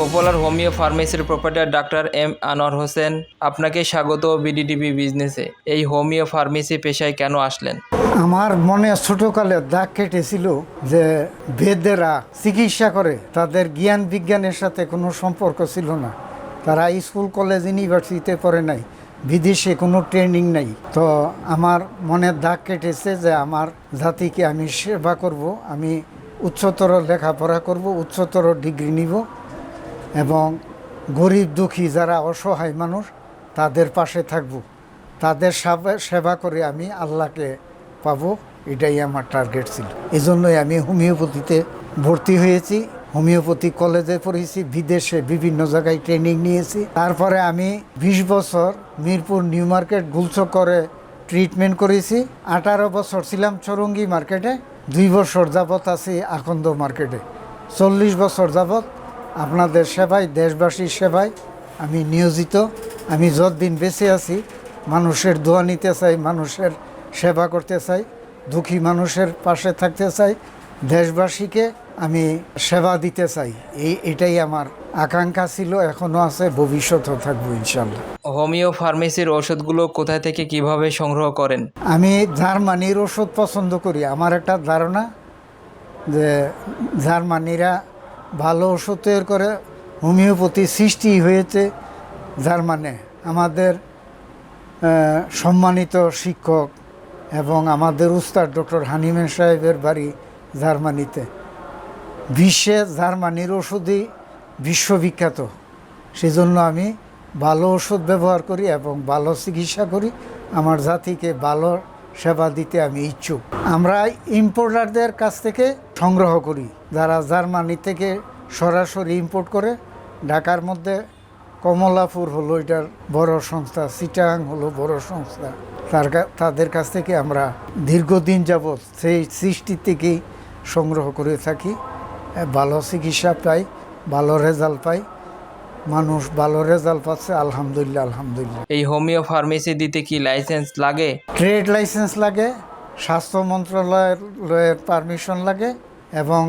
Popular homeo ফার্মেসির proprietor doctor M Anwar Hossain, আপনাকে স্বাগত বিডিডিবি বিজনেসে। এই হোমিও ফার্মেসি পেশায় কেন আসলেন? আমার মনে ছোটকালে দাগ কেটেছিল যে বেদেরা চিকিৎসা করে, তাদের জ্ঞান বিজ্ঞানের সাথে কোনো সম্পর্ক ছিল না। তারা স্কুল, কলেজ, ইউনিভার্সিটিতে পড়ে নাই, বিদেশে কোনো ট্রেনিং নাই। তো আমার মনে দাগ কেটেছে যে আমার জাতিকে আমি সেবা করব, আমি উচ্চতর লেখাপড়া করব, উচ্চতর ডিগ্রি নিব। এবং গরিব দুঃখী যারা অসহায় মানুষ, তাদের পাশে থাকব। তাদের সেবা- করে আমি আল্লাহকে পাবো, এটাই আমার টার্গেট ছিল। এই জন্যই আমি হোমিওপ্যাথিতে ভর্তি হয়েছি। হোমিওপ্যাথি কলেজে পড়েছি, বিদেশে বিভিন্ন জায়গায় ট্রেনিং নিয়েছি। তারপরে আমি ২০ বছর মিরপুর নিউ মার্কেট গুলচক্করে ট্রিটমেন্ট করেছি। আঠারো বছর ছিলাম চরঙ্গি মার্কেটে, দুই বছর যাবৎ আছি আকন্দ মার্কেটে। চল্লিশ বছর যাবৎ আপনাদের সেবায় দেশবাসীর সেবায় আমি নিয়োজিত। আমি যতদিন বেঁচে আছি মানুষের দোয়া নিতে চাই মানুষের সেবা করতে চাই দুঃখী মানুষের পাশে থাকতে চাই দেশবাসীকে আমি সেবা দিতে চাই। এই এটাই আমার আকাঙ্ক্ষা ছিল এখনও আছে ভবিষ্যতেও থাকব ইনশাল্লাহ হোমিও ফার্মেসির ওষুধগুলো কোথায় থেকে কীভাবে সংগ্রহ করেন? আমি জার্মানির ওষুধ পছন্দ করি। আমার একটা ধারণা যে জার্মানিরা ভালো ওষুধ তৈরি করে, হোমিওপ্যাথি সৃষ্টি হয়েছে জার্মানে আমাদের সম্মানিত শিক্ষক এবং আমাদের উস্তাদ ডক্টর হানিমেন সাহেবের বাড়ি জার্মানিতে। বিশ্বে জার্মানির ওষুধই বিশ্ববিখ্যাত। সেজন্য আমি ভালো ওষুধ ব্যবহার করি এবং ভালো চিকিৎসা করি। আমার জাতিকে ভালো সেবা দিতে আমি ইচ্ছুক। আমরা ইম্পোর্টারদের কাছ থেকে সংগ্রহ করি। যারা জার্মানি থেকে সরাসরি ইম্পোর্ট করে, ঢাকার মধ্যে কমলাপুর হলো এটার বড় সংস্থা, সিটাং হলো বড় সংস্থা। তার তাদের কাছ থেকে আমরা দীর্ঘদিন যাবৎ সেই সৃষ্টি থেকেই সংগ্রহ করে থাকি। ভালো চিকিৎসা পাই, ভালো রেজাল্ট পাই। মানুষ ভালো রেজাল্ট পাচ্ছে আলহামদুলিল্লাহ আলহামদুলিল্লাহ। এই হোমিও ফার্মেসি দিতে কি লাইসেন্স লাগে? ট্রেড লাইসেন্স লাগে স্বাস্থ্য মন্ত্রণালয়ের পারমিশন লাগে এবং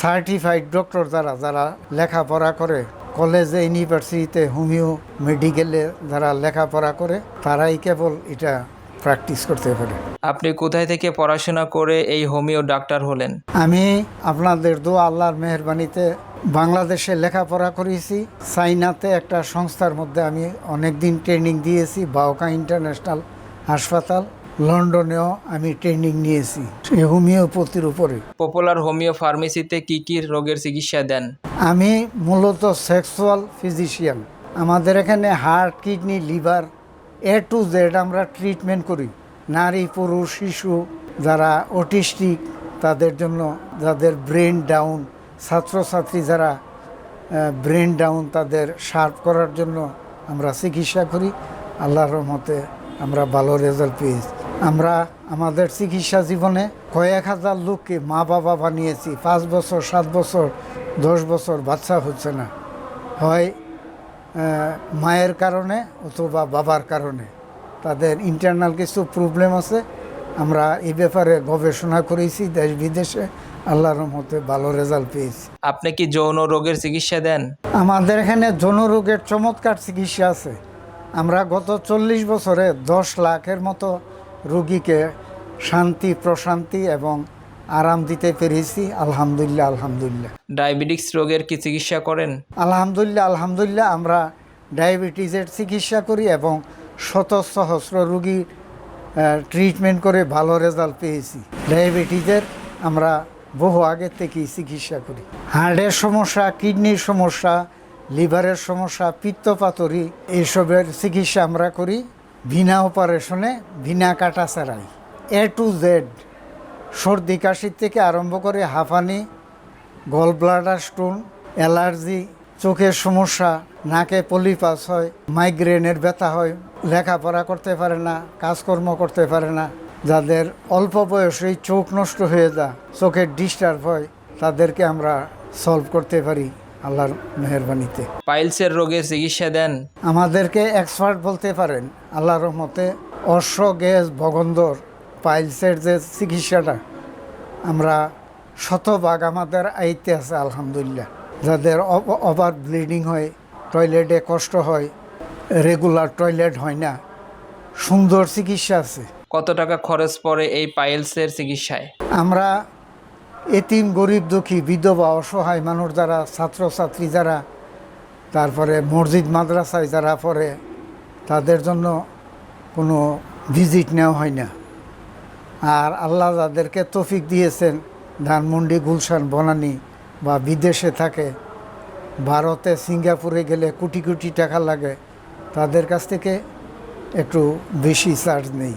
সার্টিফাইড ডক্টর যারা যারা লেখাপড়া করে কলেজে ইউনিভার্সিটিতে হোমিও মেডিকেলে যারা লেখাপড়া করে তারাই কেবল এটা প্র্যাকটিস করতে পারে। আপনি কোথায় থেকে পড়াশোনা করে এই হোমিও ডাক্তার হলেন? আমি আপনাদের দো আল্লাহর মেহরবানিতে বাংলাদেশে লেখাপড়া করেছি। চাইনাতে একটা সংস্থার মধ্যে আমি অনেক দিন ট্রেনিং দিয়েছি বাওকা ইন্টারন্যাশনাল হাসপাতাল। লন্ডনেও আমি ট্রেনিং নিয়েছি হোমিওপ্যাথির উপরে। পপুলার হোমিও ফার্মেসিতে কি কি রোগের চিকিৎসা দেন? আমি মূলত সেক্সুয়াল ফিজিশিয়ান। আমাদের এখানে heart kidney liver A to Z আমরা ট্রিটমেন্ট করি। নারী পুরুষ শিশু যারা অটিস্টিক তাদের জন্য যাদের ব্রেন ডাউন ছাত্রছাত্রী যারা ব্রেন ডাউন তাদের শার্প করার জন্য আমরা চিকিৎসা করি। আল্লাহর রহমতে আমরা ভালো রেজাল্ট পেয়েছি। আমরা আমাদের চিকিৎসা জীবনে কয়েক হাজার লোককে মা বাবা বানিয়েছি। পাঁচ বছর, সাত বছর, দশ বছর বাচ্চা হচ্ছে না। হয় মায়ের কারণে অথবা বাবার কারণে। তাদের ইন্টারনাল কিছু প্রবলেম আছে। আমরা এই ব্যাপারে গবেষণা করেছি দেশ বিদেশে। আল্লাহর রহমতে ভালো রেজাল্ট পেয়েছি। আপনি কি যৌন রোগের চিকিৎসা দেন? আমাদের এখানে যৌন রোগের চমৎকার চিকিৎসা আছে। আমরা গত চল্লিশ বছরে দশ লাখের মতো রুগীকে শান্তি প্রশান্তি এবং আরাম দিতে পেরেছি। আলহামদুলিল্লাহ আলহামদুলিল্লাহ। ডায়াবেটিক্স রোগের কি চিকিৎসা করেন? আলহামদুলিল্লাহ আলহামদুলিল্লাহ আমরা ডায়াবেটিসের চিকিৎসা করি এবং শত সহস্র রুগী ট্রিটমেন্ট করে ভালো রেজাল্ট পেয়েছি। ডায়াবেটিসের আমরা বহু আগে থেকেই চিকিৎসা করি। হার্টের সমস্যা কিডনির সমস্যা লিভারের সমস্যা পিত্তপাতরি এইসবের চিকিৎসা আমরা করি। বিনা অপারেশনে বিনা কাটা ছাড়াই। এ টু জেড সর্দি, কাশির থেকে আরম্ভ করে হাঁফানি গল ব্লাডার স্টোন অ্যালার্জি চোখের সমস্যা নাকে পলিপাস হয় মাইগ্রেনের ব্যথা হয় লেখাপড়া করতে পারে না কাজকর্ম করতে পারে না। যাদের অল্প বয়সেই চোখ নষ্ট হয়ে যায় চোখের ডিস্টার্ব হয় তাদেরকে আমরা সলভ করতে পারি আল্লাহর মেহরবানিতে। পাইলসের রোগে চিকিৎসা দেন। আমাদেরকে এক্সপার্ট বলতে পারেন আল্লাহ রহমতে অশ্ব গ্যাস বগন্দর পাইলসের যে চিকিৎসাটা আমরা শতভাগ আমাদের আইতে আছে আলহামদুলিল্লাহ। যাদের ওভার ব্লিডিং হয় টয়লেটে কষ্ট হয় রেগুলার টয়লেট হয় না সুন্দর চিকিৎসা আছে। কত টাকা খরচ পড়ে এই পাইলসের চিকিৎসায়? আমরা এতিম গরিব দুঃখী বিধবা অসহায় মানুষ যারা ছাত্রছাত্রী যারা তারপরে মসজিদ মাদ্রাসায় যারা পড়ে তাদের জন্য কোনো ভিজিট নেওয়া হয় না। আর আল্লাহ যাদেরকে তফিক দিয়েছেন ধানমন্ডি গুলশান বনানী বা বিদেশে থাকে ভারতে সিঙ্গাপুরে গেলে কোটি কোটি টাকা লাগে তাদের কাছ থেকে একটু বেশি চার্জ নেই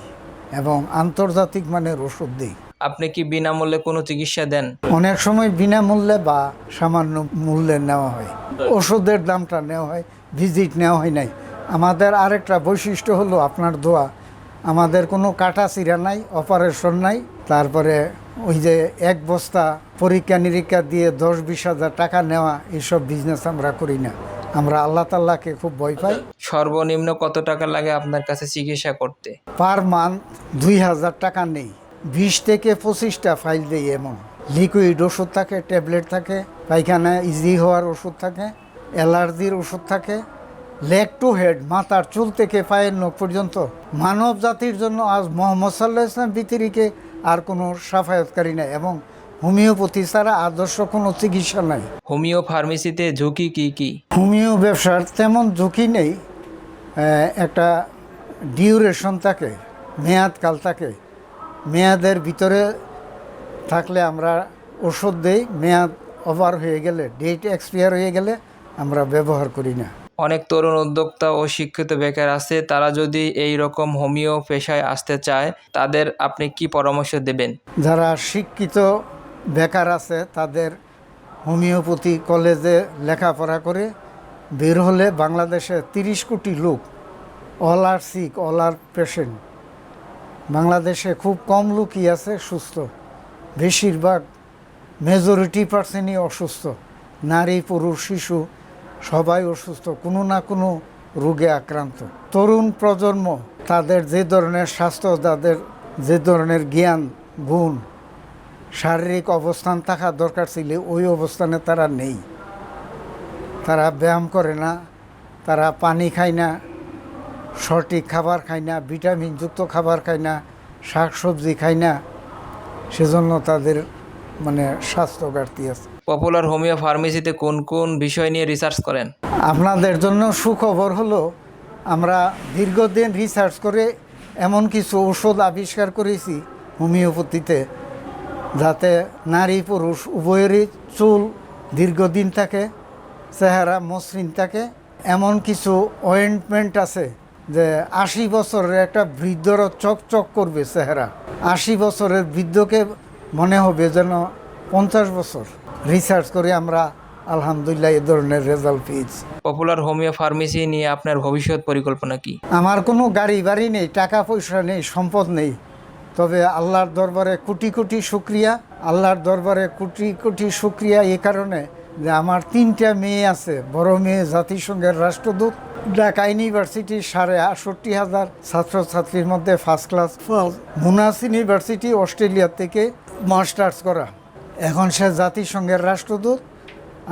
এবং আন্তর্জাতিক মানের ওষুধ দিই। আপনি কি বিনামূল্যে কোনো চিকিৎসা দেন? অনেক সময় বিনামূল্যে বা সামান্য মূল্যে নেওয়া হয়। ওষুধের দামটা নেওয়া হয় ভিজিট নেওয়া হয় নাই। আমাদের আরেকটা বৈশিষ্ট্য হলো আপনার দোয়া। আমাদের কোনো কাটা চিরা নাই অপারেশন নাই তারপরে ওই যে এক বস্তা পরীক্ষা নিরীক্ষা দিয়ে দশ বিশ হাজার টাকা নেওয়া এইসব বিজনেস আমরা করি না। আমরা আল্লাহ তাল্লাহকে খুব ভয় পাই। সর্বনিম্ন কত টাকা লাগে আপনার কাছে চিকিৎসা করতে? পার মান্থ দুই হাজার টাকা নেই। বিশ থেকে পঁচিশটা ফাইল দেই এমন। লিকুইড ওষুধ থাকে ট্যাবলেট থাকে পায়খানা ইজি হওয়ার ওষুধ থাকে অ্যালার্জির ওষুধ থাকে লেগ টু হেড মাথার চুল থেকে পায়ের নখ পর্যন্ত। মানব জাতির জন্য আজ মোহাম্মদ সাল্লাহ ইসলাম পৃথিবীকে আর কোনো সাফায়তকারী নাই এবং হোমিওপ্যাথি ছাড়া আদর্শ কোনো চিকিৎসা নাই। হোমিও ফার্মেসিতে ঝুঁকি কি কি? হোমিও ব্যবসার তেমন ঝুঁকি নেই একটা ডিউরেশন থাকে মেয়াদকাল থাকে। মেয়াদের ভিতরে থাকলে আমরা ওষুধ দেই মেয়াদ ওভার হয়ে গেলে ডেট এক্সপায়ার হয়ে গেলে আমরা ব্যবহার করি না। অনেক তরুণ উদ্যোক্তা ও শিক্ষিত বেকার আছে। তারা যদি এই রকম হোমিও পেশায় আসতে চায়, তাদের আপনি কি পরামর্শ দেবেন? যারা শিক্ষিত বেকার আছে, তাদের হোমিওপ্যাথি কলেজে লেখাপড়া করে বের হলে বাংলাদেশে তিরিশ কোটি লোক all are sick, all are patient. বাংলাদেশে খুব কম লোকই আছে সুস্থ। বেশিরভাগ মেজরিটি পার্সেন্টই অসুস্থ। নারী, পুরুষ, শিশু সবাই অসুস্থ, কোনো না কোনো রোগে আক্রান্ত। তরুণ প্রজন্ম, তাদের যে ধরনের স্বাস্থ্য, তাদের যে ধরনের জ্ঞান, গুণ, শারীরিক অবস্থান থাকা দরকার ছিল, ওই অবস্থানে তারা নেই। তারা ব্যায়াম করে না, তারা পানি খায় না, সঠিক খাবার খায় না, ভিটামিনযুক্ত খাবার খায় না শাক সবজি খায় না, সেজন্য তাদের মানে স্বাস্থ্য ঘাটতি আছে। পপুলার হোমিও ফার্মেসিতে কোন কোন বিষয় নিয়ে রিসার্চ করেন? আপনাদের জন্য সুখবর হলো, আমরা দীর্ঘদিন রিসার্চ করে এমন কিছু ওষুধ আবিষ্কার করেছি হোমিওপ্যাথিতে, যাতে নারী পুরুষ উভয়েরই চুল দীর্ঘদিন থাকে, চেহারা মসৃণ থাকে। এমন কিছু অয়েন্টমেন্ট আছে যে আশি বছরের একটা বৃদ্ধরও চকচক করবে চেহারা। আশি বছরের বৃদ্ধকে মনে হবে যেন পঞ্চাশ বছর। রিসার্চ করে আমরা আলহামদুলিল্লাহ এ ধরনের রেজাল্ট পেয়েছি। পপুলার হোমিও ফার্মেসি নিয়ে আপনার ভবিষ্যৎ পরিকল্পনা কি? আমার কোনো গাড়ি বাড়ি নেই টাকা পয়সা নেই সম্পদ নেই। তবে আল্লাহর দরবারে কোটি কোটি শুক্রিয়া আল্লাহর দরবারে কোটি কোটি শুক্রিয়া এই কারণে যে আমার তিনটা মেয়ে আছে বড় মেয়ে জাতিসংঘের রাষ্ট্রদূত। ঢাকা ইউনিভার্সিটি সাড়ে আটষট্টি হাজার ছাত্রছাত্রীর মধ্যে first class Monash University Australia থেকে মাস্টার্স করা। এখন সে জাতিসংঘের রাষ্ট্রদূত,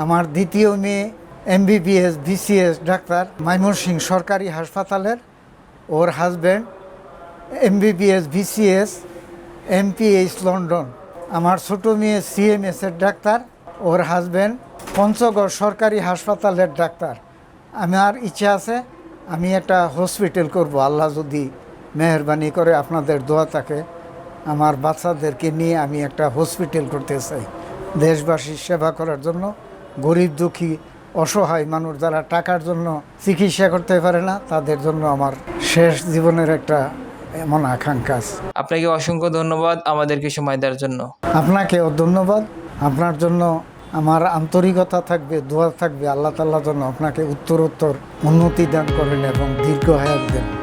আমার দ্বিতীয় মেয়ে এমবিবিএস বিসিএস ডাক্তার ময়মনসিংহ সরকারি হাসপাতালের ওর husband MBBS BCS MPH London. আমার ছোট মেয়ে সিএমএস এর ডাক্তার, ওর হাজব্যান্ড পঞ্চগড় সরকারি হাসপাতালের ডাক্তার। আমার ইচ্ছা আছে, আমি একটা হসপিটাল করব। আল্লাহ যদি মেহরবানি করে আপনাদের দোয়া থাকে। আমার বাচ্চাদেরকে নিয়ে আমি একটা হসপিটাল করতে চাই। দেশবাসীর সেবা করার জন্য গরিব দুঃখী অসহায় মানুষ যারা টাকার জন্য চিকিৎসা করতে পারে না তাদের জন্য আমার শেষ জীবনের একটা এমন আকাঙ্ক্ষা আছে। আপনাকে অসংখ্য ধন্যবাদ আমাদেরকে সময় দেওয়ার জন্য। আপনাকেও ধন্যবাদ। আপনার জন্য আমার আন্তরিকতা থাকবে দোয়া থাকবে। আল্লাহ তাল্লাহ যেন আপনাকে উত্তরোত্তর উন্নতি দান করেন এবং দীর্ঘ হায়াত দেন।